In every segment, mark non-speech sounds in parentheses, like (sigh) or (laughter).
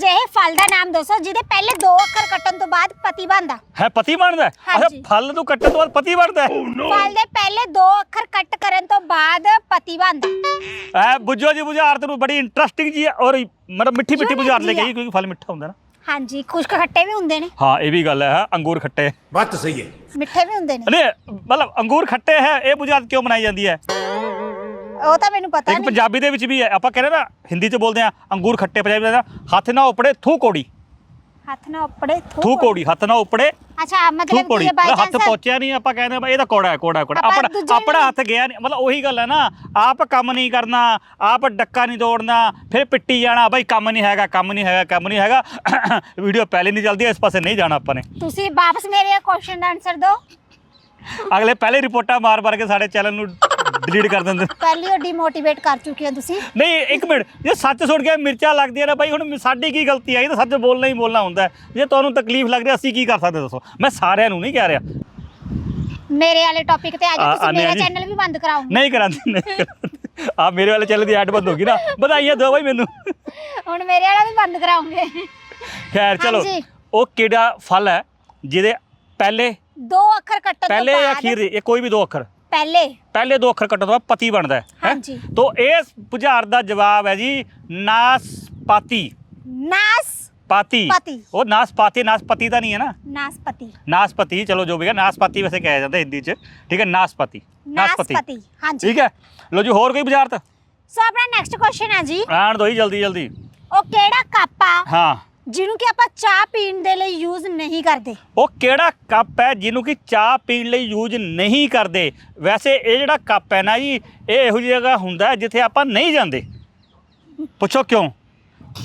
ਅਜਿਹੇ ਫਲ ਦਾ ਨਾਮ ਦੱਸੋ ਜਿਹਦੇ ਪਹਿਲੇ ਦੋ ਅੱਖਰ ਕੱਟਣ ਤੋਂ ਬਾਅਦ ਪਤੀ ਬਣਦਾ ਹੈ ਪਤੀ ਬਣਦਾ ਹੈ? ਅੱਛਾ ਹਾਂਜੀ। ਫਲ ਨੂੰ ਕੱਟਣ ਤੋਂ ਬਾਅਦ ਪਤੀ ਬਣਦਾ ਹੈ ਫਲ ਦੇ ਪਹਿਲੇ ਦੋ ਅੱਖਰ ਕੱਟ ਕਰਨ ਤੋਂ ਬਾਅਦ ਪਤੀ ਬਣਦਾ ਐ ਬੁੱਝੋ ਜੀ ਬੁਝਾਰਤ ਨੂੰ ਬੜੀ ਇੰਟਰਸਟਿੰਗ ਜੀ ਹੈ ਔਰ ਮਤਲਬ ਮਿੱਠੀ ਮਿੱਠੀ Unique ਬੁਝਾਰਤ ਲੈ ਜੀ ਕੇ ਹੈ। ਆਈ, ਕਿਉਂਕਿ ਫਲ ਮਿੱਠਾ ਹੁੰਦਾ ਨਾ ਹਾਂਜੀ ਕੁਝ ਕੁ ਖੱਟੇ ਵੀ ਹੁੰਦੇ ਨੇ ਹਾਂ ਇਹ ਵੀ ਗੱਲ ਹੈ ਅੰਗੂਰ ਖੱਟੇ बात तो सही है ਮਿੱਠੇ ਵੀ ਹੁੰਦੇ ਨੇ ਨਹੀਂ ਮਤਲਬ ਅੰਗੂਰ ਖੱਟੇ ਹੈ ਇਹ ਬੁਝਾਰਤ ਕਿਉਂ ਬਣਾਈ ਜਾਂਦੀ ਹੈ ਉਹ ਤਾਂ ਮੈਨੂੰ ਪਤਾ ਇੱਕ ਨਹੀਂ। ਪੰਜਾਬੀ ਦੇ ਵਿੱਚ ਵੀ ਹੈ। ਆਪਾਂ ਕਹਿੰਦੇ ਨਾ ਹਿੰਦੀ ਚ ਬੋਲਦੇ ਆ ਅੰਗੂਰ ਖੱਟੇ ਪੰਜਾਬੀ ਦਾ ਹੱਥ ਨਾ ਉਪੜੇ ਥੂ ਕੋੜੀ। ਹੱਥ ਨਾ ਉੱਪੜੇ ਥੂ ਕੋੜੀ। ਹੱਥ ਨਾ ਉਪੜੇ ਅੱਛਾ ਥੂ ਮਤਲਬ ਕੋੜੀ। ਕਿ ਬਾਈ ਹੱਥ ਪਹੁੰਚਿਆ ਨਹੀਂ ਆਪਾਂ ਕਹਿੰਦੇ ਬਈ ਇਹ ਤਾਂ ਕੋੜਾ ਹੈ ਕੋੜਾ ਹੈ, ਕੋੜਾ ਆਪਾਂ ਆਪਣਾ ਦੂਜੇ ਆਪਣਾ ਹੱਥ ਗਿਆ ਨਹੀਂ। ਮਤਲਬ ਉਹੀ ਗੱਲ ਹੈ ਨਾ ਆਪ ਕੰਮ ਨਹੀਂ ਕਰਨਾ ਆਪ ਡੱਕਾ ਨਹੀਂ ਤੋੜਨਾ ਫਿਰ ਪਿੱਟੀ ਜਾਣਾ। ਬਈ ਕੰਮ ਨਹੀਂ ਹੈਗਾ ਕੰਮ ਨਹੀਂ ਹੈਗਾ ਕੰਮ ਨਹੀਂ ਹੈਗਾ। (coughs) ਵੀਡੀਓ ਪਹਿਲੇ ਨਹੀਂ ਚੱਲਦੀ ਇਸ ਪਾਸੇ ਨਹੀਂ ਜਾਣਾ ਆਪਾਂ ਨੇ। ਤੁਸੀਂ ਵਾਪਸ ਮੇਰੇ ਕੁਐਸਚਨ ਦਾ ਆਨਸਰ ਦਿਓ। ਅਗਲੇ ਪਹਿਲੇ ਰਿਪੋਰਟਾਂ ਮਾਰ ਮਾਰ ਕੇ ਸਾਡੇ ਚੈਨਲ ਨੂੰ ਡਿਲੀਟ ਕਰ ਦਿੰਦੇ ਪਹਿਲੀ ਉਹ ਡੀਮੋਟੀਵੇਟ ਕਰ ਚੁੱਕੇ ਹੋ ਤੁਸੀਂ। ਨਹੀਂ ਇੱਕ ਮਿੰਟ। ਜੇ ਸੱਚ ਸੁਣ ਕੇ ਮਿਰਚਾਂ ਲੱਗਦੀਆਂ ਨੇ ਬਾਈ ਹੁਣ ਸਾਡੀ ਕੀ ਗਲਤੀ ਇਹ ਤਾਂ ਸੱਚ ਬੋਲਣਾ ਹੀ ਬੋਲਣਾ ਹੁੰਦਾ ਹੈ। ਜੇ ਤੁਹਾਨੂੰ ਤਕਲੀਫ ਲੱਗ ਰਹੀ ਅਸੀਂ ਕੀ ਕਰ ਸਕਦੇ ਦੱਸੋ? ਮੈਂ ਸਾਰਿਆਂ ਨੂੰ ਨਹੀਂ ਕਹਿ ਰਿਹਾ। ਮੇਰੇ ਵਾਲੇ ਟੌਪਿਕ ਤੇ ਆ ਆ- ਜਾਓ ਤੁਸੀਂ ਆ ਮੇਰਾ ਜੀ। ਚੈਨਲ ਵੀ ਬੰਦ ਕਰਾਉਂਗੇ ਨਹੀਂ ਕਰਾਂਦੀ ਨਹੀਂ ਕਰਾਂਦੀ। ਆ ਮੇਰੇ ਵਾਲੇ ਚੈਨਲ ਦੀ ਐਡ ਬੰਦ ਹੋ ਗਈ ਨਾ। ਵਧਾਈਆਂ ਦਿਓ ਬਾਈ ਮੈਨੂੰ। ਹੁਣ ਮੇਰੇ ਵਾਲਾ ਵੀ ਬੰਦ ਕਰਾਉਂਗੇ ਖੈਰ ਚਲੋ। ਹਾਂਜੀ। ਉਹ ਕਿਹੜਾ ਫਲ ਹੈ ਜਿਹਦੇ ਪਹਿਲੇ ਦੋ ਅੱਖਰ ਕੱਟਣ ਤੋਂ ਪਹਿਲੇ ਜਾਂ ਬਾਅਦ ਅਖੀਰ ਦੇ ਇਹ ਕੋਈ ਵੀ ਦੋ ਅੱਖਰ। ਪਹਿਲੇ? ਪਹਿਲੇ ਦੋ ਅੱਖਰ ਕੱਟਣ ਤੋਂ ਬਾਅਦ ਪਤੀ ਬਣਦਾ ਹੈ ਹੈਂ? ਹਾਂਜੀ। ਤੋ ਇਸ ਬੁਝਾਰ ਦਾ ਜਵਾਬ ਹੈ ਜੀ ਨਾਸਪਾਤੀ। ਨਾਸ ਪਾਤੀ। ਪਾਤੀ। ਉਹ ਨਾਸਪਾਤੀ ਨਾਸਪਤੀ ਤਾਂ ਨਹੀਂ ਹੈ ਨਾ? ਨਾਸਪਤੀ। ਨਾਸਪਤੀ ਚਲੋ ਜੋ ਵੀ ਹੈ ਨਾਸਪਤੀ ਵੈਸੇ ਕਿਹਾ ਜਾਂਦਾ ਹਿੰਦੀ ਚ। ਠੀਕ ਹੈ ਨਾਸਪਤੀ। ਨਾਸਪਤੀ। ਹਾਂਜੀ। ਠੀਕ ਹੈ। ਲੋ ਜੀ ਹੋਰ ਕੋਈ ਬੁਝਾਰਤ ਸੋ ਆਪਣਾ ਨੈਕਸਟ ਕੁਐਸਚਨ ਹੈ ਜੀ। ਆਣ ਦੋ ਹੀ ਜਲਦੀ ਜਲਦੀ। ਉਹ ਕਿਹੜਾ ਕੱਪ ਹਾਂ। ਜਿਹਨੂੰ ਕਿ ਆਪਾਂ ਚਾਹ ਪੀਣ ਦੇ ਲਈ ਯੂਜ਼ ਨਹੀਂ ਕਰਦੇ। ਉਹ ਕਿਹੜਾ ਕੱਪ ਹੈ ਜਿਹਨੂੰ ਕਿ ਚਾਹ ਪੀਣ ਲਈ ਯੂਜ਼ ਨਹੀਂ ਕਰਦੇ? ਵੈਸੇ ਇਹ ਜਿਹੜਾ ਕੱਪ ਹੈ ਨਾ ਜੀ ਇਹ ਇਹੋ ਜਿਹੀ ਜਗ੍ਹਾ ਹੁੰਦਾ ਹੈ ਜਿੱਥੇ ਆਪਾਂ ਨਹੀਂ ਜਾਂਦੇ। ਪੁੱਛੋ ਕਿਉਂ?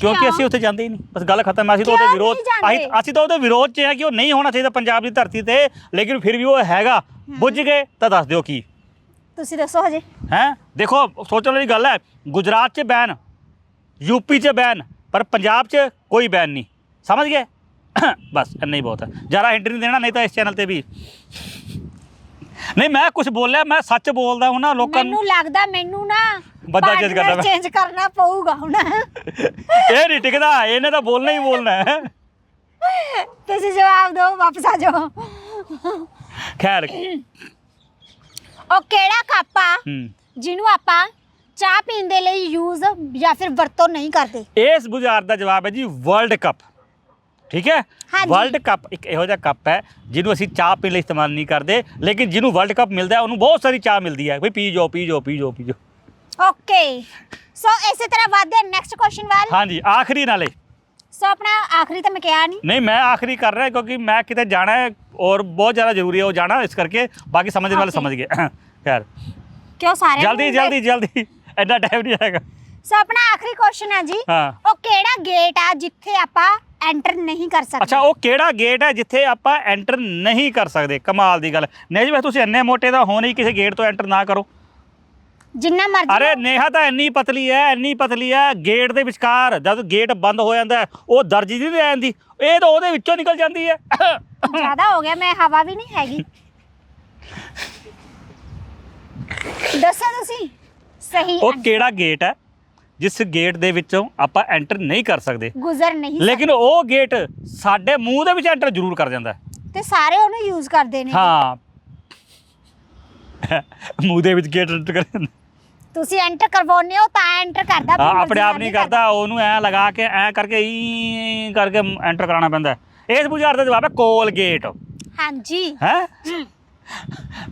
ਕਿਉਂਕਿ ਕਿਉਂ? ਅਸੀਂ ਉੱਥੇ ਜਾਂਦੇ ਹੀ ਨਹੀਂ। ਬਸ ਗੱਲ ਖਤਮ ਹੈ ਅਸੀਂ ਤਾਂ ਉਹਦੇ ਕਿਉਂ ਵਿਰੋਧ ਨਹੀਂ ਜਾਂਦੇ? ਅਸੀਂ ਅਸੀਂ ਤਾਂ ਉਹਦੇ ਵਿਰੋਧ 'ਚ ਹੈ ਕਿ ਉਹ ਨਹੀਂ ਹੋਣਾ ਚਾਹੀਦਾ ਪੰਜਾਬ ਦੀ ਧਰਤੀ ਤੇ ਲੇਕਿਨ ਫਿਰ ਵੀ ਉਹ ਹੈਗਾ। ਬੁੱਝ ਗਏ ਤਾਂ ਦੱਸ ਦਿਓ ਕੀ। ਤੁਸੀਂ ਦੱਸੋ ਹਜੇ। ਹੈ? ਦੇਖੋ ਸੋਚਣ ਵਾਲੀ ਗੱਲ ਹੈ ਗੁਜਰਾਤ 'ਚ ਬੈਨ ਯੂਪੀ 'ਚ ਬੈਨ। ਪਰ ਪੰਜਾਬ 'ਚ ਕੋਈ ਬੈਨ ਨਹੀਂ। ਸਮਝ ਗਏ? ਬਸ ਇੰਨਾ ਹੀ ਬਹੁਤ ਹੈ। ਜ਼ਿਆਦਾ ਹਿੰਟ ਨਹੀਂ ਦੇਣਾ ਨਹੀਂ ਤਾਂ ਇਸ ਚੈਨਲ ਤੇ ਵੀ। ਨਹੀਂ ਮੈਂ ਕੁਝ ਬੋਲਿਆ ਮੈਂ ਸੱਚ ਬੋਲਦਾ ਹੁਣ ਨਾ ਲੋਕਾਂ ਨੂੰ। ਮੈਨੂੰ ਲੱਗਦਾ ਮੈਨੂੰ ਨਾ ਬੰਦਾ change ਕਰਨਾ ਪੈ- ਚੇਂਜ ਕਰਨਾ ਪਊਗਾ ਹੁਣ। ਇਹ ਨਹੀਂ ਟਿਕਦਾ ਇਹਨੇ ਤਾਂ ਬੋਲਣਾ ਹੀ ਬੋਲਣਾ ਹੈ। ਤੁਸੀਂ ਜਵਾਬ ਦਿਓ ਵਾਪਸ ਆ ਜਾਓ। ਖੈਰ। ਉਹ ਕਿਹੜਾ ਕੱਪ ਆ? ਹੂੰ। ਜਿਹਨੂੰ ਆਪਾਂ ਚਾਹ ਪੀਣ ਦੇ ਲਈ ਯੂਜ਼ ਜਾਂ ਫਿਰ ਵਰਤੋਂ ਨਹੀਂ ਕਰਦੇ? ਇਸ ਬੁਝਾਰ ਦਾ ਜਵਾਬ ਹੈ ਜੀ ਵਰਲਡ ਕੱਪ ਠੀਕ ਹੈ? ਹਾਂਜੀ। ਵਰਲਡ ਕੱਪ ਇੱਕ ਇਹੋ ਜਿਹਾ ਕੱਪ ਹੈ ਜਿਹਨੂੰ ਅਸੀਂ ਚਾਹ ਪੀਣ ਲਈ ਇਸਤੇਮਾਲ ਨਹੀਂ ਕਰਦੇ ਲੇਕਿਨ ਜਿਹਨੂੰ ਵਰਲਡ ਕੱਪ ਮਿਲਦਾ ਹੈ ਉਹਨੂੰ ਬਹੁਤ ਸਾਰੀ ਚਾਹ ਮਿਲਦੀ ਹੈ। ਵੀ ਪੀ ਜਾਓ ਪੀ ਜਾਓ ਪੀ ਜਾਓ ਪੀ ਜਾਓ ਓਕੇ ਸੋ ਇਸੇ ਤਰ੍ਹਾਂ ਵਧਦੇ ਨੈਕਸਟ ਕੁਐਸਚਨ ਵੱਲ। ਹਾਂਜੀ ਆਖਰੀ ਨਾਲੇ। ਸੋ ਆਪਣਾ ਆਖਰੀ ਤਾਂ ਮੈਂ ਕਿਹਾ ਨਹੀਂ ਨਹੀਂ ਮੈਂ ਆਖਰੀ ਕਰ ਰਿਹਾ ਕਿਉਂਕਿ ਮੈਂ ਕਿਤੇ ਜਾਣਾ ਹੈ ਔਰ ਬਹੁਤ ਜ਼ਿਆਦਾ ਜ਼ਰੂਰੀ ਹੈ ਉਹ ਜਾਣਾ ਇਸ ਕਰਕੇ ਬਾਕੀ ਸਮਝਣ ਵਾਲੇ Okay. ਸਮਝ ਗਏ। ਖੈਰ। ਕਿਉਂ ਸਾਰੇ ਜਲਦੀ ਜਲਦੀ ਜਲਦੀ। ਐਡਾ ਟਾਈਮ ਨਹੀਂ ਆਏਗਾ ਸੋ ਆਪਣਾ ਆਖਰੀ ਕੁਐਸਚਨ ਹੈ ਜੀ। ਹਾਂ। ਉਹ ਕਿਹੜਾ ਗੇਟ ਆ ਜਿੱਥੇ ਆਪਾਂ ਐਂਟਰ ਨਹੀਂ ਕਰ ਸਕਦੇ? ਅੱਛਾ ਉਹ ਕਿਹੜਾ ਗੇਟ ਹੈ ਜਿੱਥੇ ਆਪਾਂ ਐਂਟਰ ਨਹੀਂ ਕਰ ਸਕਦੇ? ਕਮਾਲ ਦੀ ਗੱਲ। ਨਹੀਂ ਜੀ ਤੁਸੀਂ ਇੰਨੇ ਮੋਟੇ ਦਾ ਹੋ ਨਹੀਂ ਕਿਸੇ ਗੇਟ ਤੋਂ ਐਂਟਰ ਨਾ ਕਰੋ। ਜਿੰਨਾ ਮਰਜ਼ੀ ਅਰੇ ਨੇਹਾ ਤਾਂ ਇੰਨੀ ਪਤਲੀ ਹੈ ਇੰਨੀ ਪਤਲੀ ਹੈ ਗੇਟ ਦੇ ਵਿਚਕਾਰ ਜਦ ਗੇਟ ਬੰਦ ਹੋ ਜਾਂਦਾ ਉਹ ਦਰਜੀ ਦੀ ਨਹੀਂ ਜਾਂਦੀ ਇਹ ਤਾਂ ਉਹਦੇ ਵਿੱਚੋਂ ਨਿਕਲ ਜਾਂਦੀ ਹੈ। ਜ਼ਿਆਦਾ ਹੋ ਗਿਆ ਮੈਂ ਹਵਾ ਵੀ ਨਹੀਂ ਹੈਗੀ। (laughs) ਦੱਸੋ ਤੁਸੀਂ। ਸਹੀ ਉਹ ਕਿਹੜਾ ਗੇਟ ਹੈ? ਜਿਸ ਗੇਟ ਦੇ ਵਿੱਚੋਂ ਆਪਾਂ ਐਂਟਰ ਨਹੀਂ ਕਰ ਸਕਦੇ। ਗੁਜ਼ਰ ਨਹੀਂ ਲੇਕਿਨ ਉਹ ਗੇਟ ਸਾਡੇ ਮੂੰਹ ਦੇ ਵਿੱਚ ਐਂਟਰ ਜ਼ਰੂਰ ਕਰ ਜਾਂਦਾ। ਤੇ ਸਾਰੇ ਉਹਨੂੰ ਯੂਜ਼ ਕਰਦੇ ਨੇ। ਹਾਂ। (laughs) ਮੂੰਹ ਦੇ ਵਿੱਚ ਗੇਟ ਐਂਟਰ ਕਰ ਜਾਂਦਾ। ਤੁਸੀਂ ਐਂਟਰ ਕਰਵਾਉਂਦੇ ਹੋ ਤਾਂ ਐਂਟਰ ਕਰਦਾ ਹਾਂ ਆਪਣੀ ਆਪ ਨਹੀਂ ਕਰਦਾ। ਉਹਨੂੰ ਐ ਲਗਾ ਕੇ ਐ ਕਰਕੇ ਈ ਕਰਕੇ ਐਂਟਰ ਕਰਾਉਣਾ ਪੈਂਦਾ। ਇਸ ਬੁਝਾਰ ਦਾ ਜਵਾਬ ਹੈ ਕੋਲਗੇਟ ਹਾਂਜੀ। ਹੈ।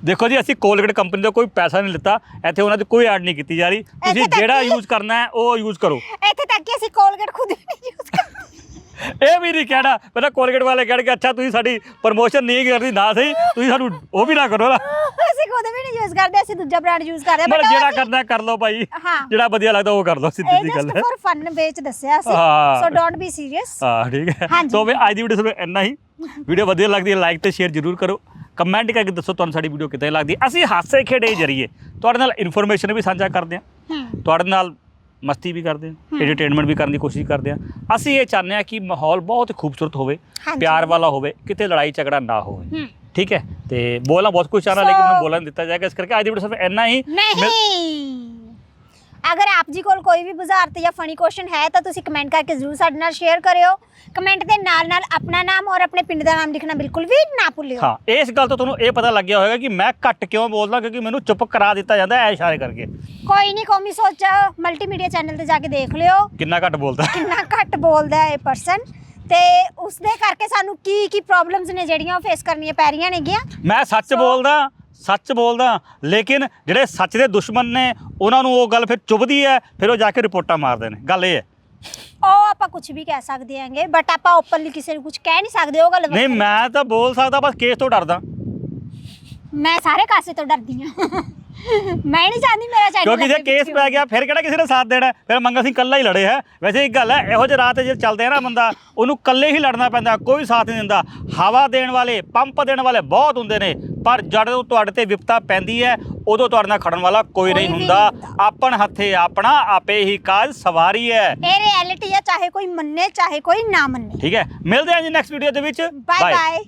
ਦੇਖੋ ਜੀ ਅਸੀਂ ਕੋਲਗੇਟ ਕੰਪਨੀ ਦਾ ਕੋਈ ਪੈਸਾ ਨਹੀਂ ਲਿੱਤਾ। ਇੱਥੇ ਉਹਨਾਂ ਦੀ ਕੋਈ ਐਡ ਨਹੀਂ ਕੀਤੀ ਜਾ ਰਹੀ। ਤੁਸੀਂ ਤੱਕ ਜਿਹੜਾ ਯੂਜ਼ ਕਰਨਾ ਹੈ ਉਹ ਯੂਜ਼ ਕਰੋ। ਇੱਥੇ ਤੱਕ ਕਿ ਅਸੀਂ ਕੋਲਗੇਟ ਖੁਦ ਵੀ ਨਹੀਂ ਯੂਜ਼ ਕਰਦੇ। (laughs) ਇਹ ਵੀ ਨਹੀਂ ਕਹਿਣਾ। ਪਹਿਲਾਂ ਕੋਲਗੇਟ ਵਾਲੇ ਕਹਿਣਗੇ ਅੱਛਾ ਤੁਸੀਂ ਸਾਡੀ ਪ੍ਰਮੋਸ਼ਨ ਨਹੀਂ ਕਰਦੀ ਨਾ ਸਹੀ। ਤੁਸੀਂ ਸਾਨੂੰ ਉਹ ਵੀ ਨਾ ਕਰੋ ਨਾ। ਅਸੀਂ ਖੁਦ ਵੀ ਨਹੀਂ ਯੂਜ਼ ਕਰਦੇ ਅਸੀਂ ਦੂਜਾ ਬ੍ਰਾਂਡ ਯੂਜ਼ ਕਰਦੇ ਮਤਲਬ but ਜਿਹੜਾ ਅਸੀਂ- ਕਰਨਾ ਕਰ ਲਓ ਭਾਈ। ਹਾਂ। ਜਿਹੜਾ ਵਧੀਆ ਲੱਗਦਾ ਉਹ ਕਰ ਲਓ ਸਿੱਧੀ ਇਹ ਜੀ ਗੱਲ ਜਸਟ ਹੈ। ਫॉर ਫਨ ਵਿੱਚ ਦੱਸਿਆ ਸੀ। ਹਾਂ। ਸੋ ਡੋਂਟ ਬੀ ਸੀਰੀਅਸ ਹਾਂ ਠੀਕ ਹੈ। ਹਾਂਜੀ। ਸੋ ਵੀ ਅੱਜ ਦੀ ਵੀਡੀਓ ਸਿਰਫ ਇੰਨਾ ਹੀ। (laughs) ਵੀਡੀਓ ਵਧੀਆ ਲੱਗਦੀ ਹੈ ਲਾਈਕ ਤੇ ਸ਼ੇਅਰ ਜ਼ਰੂਰ ਕਰੋ। ਕਮੈਂਟ ਕਰਕੇ ਦੱਸੋ ਤੁਹਾਨੂੰ ਸਾਡੀ ਵੀਡੀਓ ਕਿੱਦਾਂ ਲੱਗਦੀ। ਹੈ। ਅਸੀਂ ਹਾਸੇ ਖੇਡੇ ਜਰੀਏ। ਤੁਹਾਡੇ ਨਾਲ ਇਨਫੋਰਮੇਸ਼ਨ ਵੀ ਸਾਂਝਾ ਕਰਦੇ ਹਾਂ। ਹੂੰ। ਤੁਹਾਡੇ ਨਾਲ ਮਸਤੀ ਵੀ ਕਰਦੇ ਹਾਂ। ਐਂਟਰਟੇਨਮੈਂਟ ਵੀ ਕਰਨ ਦੀ ਕੋਸ਼ਿਸ਼ ਕਰਦੇ ਹਾਂ। ਅਸੀਂ ਇਹ ਚਾਹੁੰਦੇ ਹਾਂ ਕਿ ਮਾਹੌਲ ਬਹੁਤ ਖੂਬਸੂਰਤ ਹੋਵੇ ਹਾਂਜੀ। ਪਿਆਰ ਵਾਲਾ ਹੋਵੇ ਕਿਤੇ ਲੜਾਈ ਝਗੜਾ ਨਾ ਹੋਵੇ। ਹੂੰ। ਠੀਕ ਹੈ? ਤੇ ਬੋਲਣਾ ਬਹੁਤ ਕੁਝ ਚਾਹਣਾ So- ਲੇਕਿਨ ਮੈਨੂੰ ਬੋਲਣ ਨਹੀਂ ਦਿੱਤਾ ਜਾਏਗਾ। ਇਸ ਕਰਕੇ ਅੱਜ ਦੀ ਵੀਡੀਓ ਸਿਰਫ ਇੰਨਾ ਹੀ। ਮਿਲ- ਨਹੀਂ ਅਗਰ ਆਪ ਜੀ ਕੋਲ ਕੋਈ ਵੀ ਬੁਝਾਰਤ ਜਾਂ ਫਨੀ ਕੁਐਸਚਨ ਹੈ ਤਾਂ ਤੁਸੀਂ ਕਮੈਂਟ ਕਰਕੇ ਜ਼ਰੂਰ ਸਾਡੇ ਨਾਲ ਸ਼ੇਅਰ ਕਰਿਓ। ਕਮੈਂਟ ਦੇ ਨਾਲ ਨਾਲ ਆਪਣਾ ਨਾਮ ਔਰ ਆਪਣੇ ਪਿੰਡ ਦਾ ਨਾਮ ਲਿਖਣਾ ਬਿਲਕੁਲ ਵੀ ਨਾ ਭੁੱਲਿਓ। ਹਾਂ ਇਸ ਗੱਲ ਤੋਂ ਤੁਹਾਨੂੰ ਇਹ ਪਤਾ ਲੱਗ ਗਿਆ ਹੋਵੇਗਾ ਕਿ ਮੈਂ ਘੱਟ ਕਿਉਂ ਬੋਲਦਾ ਕਿਉਂਕਿ ਮੈਨੂੰ ਚੁੱਪ ਕਰਾ ਦਿੱਤਾ ਜਾਂਦਾ ਹੈ ਇਸ਼ਾਰੇ ਕਰਕੇ। ਕੋਈ ਨਹੀਂ ਕੌਮੀ ਸੋਚ ਮਲਟੀਮੀਡੀਆ ਚੈਨਲ ਤੇ ਜਾ ਕੇ ਦੇਖ ਲਿਓ। ਕਿੰਨਾ ਘੱਟ ਬੋਲਦਾ। ਕਿੰਨਾ ਘੱਟ ਬੋਲਦਾ ਹੈ ਇਹ ਪਰਸਨ ਤੇ ਉਸ ਦੇ ਕਰਕੇ ਸਾਨੂੰ ਕੀ ਕੀ ਪ੍ਰੋਬਲਮਸ ਨੇ ਜਿਹੜੀਆਂ ਉਹ ਫੇਸ ਕਰਨੀਆਂ ਪੈ ਰਹੀਆਂ ਨੇਗੀਆਂ। ਮੈਂ ਸੱਚ So- ਬੋਲਦਾ ਸੱਚ ਬੋਲਦਾ ਲੇਕਿਨ ਜਿਹੜੇ ਸੱਚ ਦੇ ਦੁਸ਼ਮਣ ਨੇ ਉਹਨਾਂ ਨੂੰ ਉਹ ਗੱਲ ਫਿਰ ਚੁਭਦੀ ਹੈ ਫਿਰ ਉਹ ਜਾ ਕੇ ਰਿਪੋਰਟਾਂ ਮਾਰਦੇ ਨੇ। ਗੱਲ ਇਹ ਹੈ। ਉਹ ਆਪਾਂ ਕੁਝ ਵੀ ਕਹਿ ਸਕਦੇ ਹਾਂਗੇ ਬਟ ਆਪਾਂ ਓਪਨਲੀ ਕਿਸੇ ਨੂੰ ਕੁਝ ਕਹਿ ਨਹੀਂ ਸਕਦੇ ਉਹ ਗੱਲ ਨਹੀਂ। ਮੈਂ ਤਾਂ ਬੋਲ ਸਕਦਾ ਬਸ ਕੇਸ ਤੋਂ ਡਰਦਾ। ਮੈਂ ਸਾਰੇ ਕਾਸੇ ਤੋਂ ਡਰਦੀ ਹਾਂ। ਮੈਂ ਨਹੀਂ ਚਾਹੁੰਦੀ ਮੇਰਾ ਚੈਨਲ ਕਿਉਂਕਿ ਜੇ ਕੇਸ ਪੈ ਗਿਆ ਫਿਰ ਕਿਹੜਾ ਕਿਸੇ ਨੇ ਸਾਥ ਦੇਣਾ? ਹੈ? ਫਿਰ ਮੰਗਾ ਸਿੰਘ ਕੱਲਾ ਹੀ ਲੜੇ ਹੈ। ਵੈਸੇ ਇੱਕ ਗੱਲ ਹੈ ਇਹੋ ਜਿਹੇ ਰਾਹ ਤੇ ਜੇ ਚੱਲਦੇ ਆ ਨਾ ਬੰਦਾ ਉਹਨੂੰ ਕੱਲੇ ਹੀ ਲੜਨਾ ਪੈਂਦਾ ਕੋਈ ਸਾਥ ਨਹੀਂ ਦਿੰਦਾ। ਹਵਾ ਦੇਣ ਵਾਲੇ ਪੰਪ ਦੇਣ ਵਾਲੇ ਬਹੁਤ ਹੁੰਦੇ ਨੇ ਪਰ ਜਦੋਂ ਤੁਹਾਡੇ ਤੇ ਵਿਪਤਾ ਪੈਂਦੀ ਹੈ ਉਦੋਂ ਤੁਹਾਡੇ ਨਾਲ ਖੜਨ ਵਾਲਾ ਕੋਈ ਕੋਈ ਨਹੀਂ ਵੀ ਹੁੰਦਾ। ਨਹੀਂ। ਆਪਣ ਹੱਥੇ ਆਪਣਾ ਆਪੇ ਹੀ ਕਾਜ ਸਵਾਰੀ ਹੈ। ਇਹ ਰਿਐਲਿਟੀ ਹੈ ਚਾਹੇ ਕੋਈ ਮੰਨੇ ਚਾਹੇ ਕੋਈ ਨਾ ਮੰਨੇ। ਠੀਕ ਹੈ। ਮਿਲਦੇ ਹਾਂ ਜੀ ਨੈਕਸਟ ਵੀਡੀਓ ਦੇ ਵਿੱਚ। Bye bye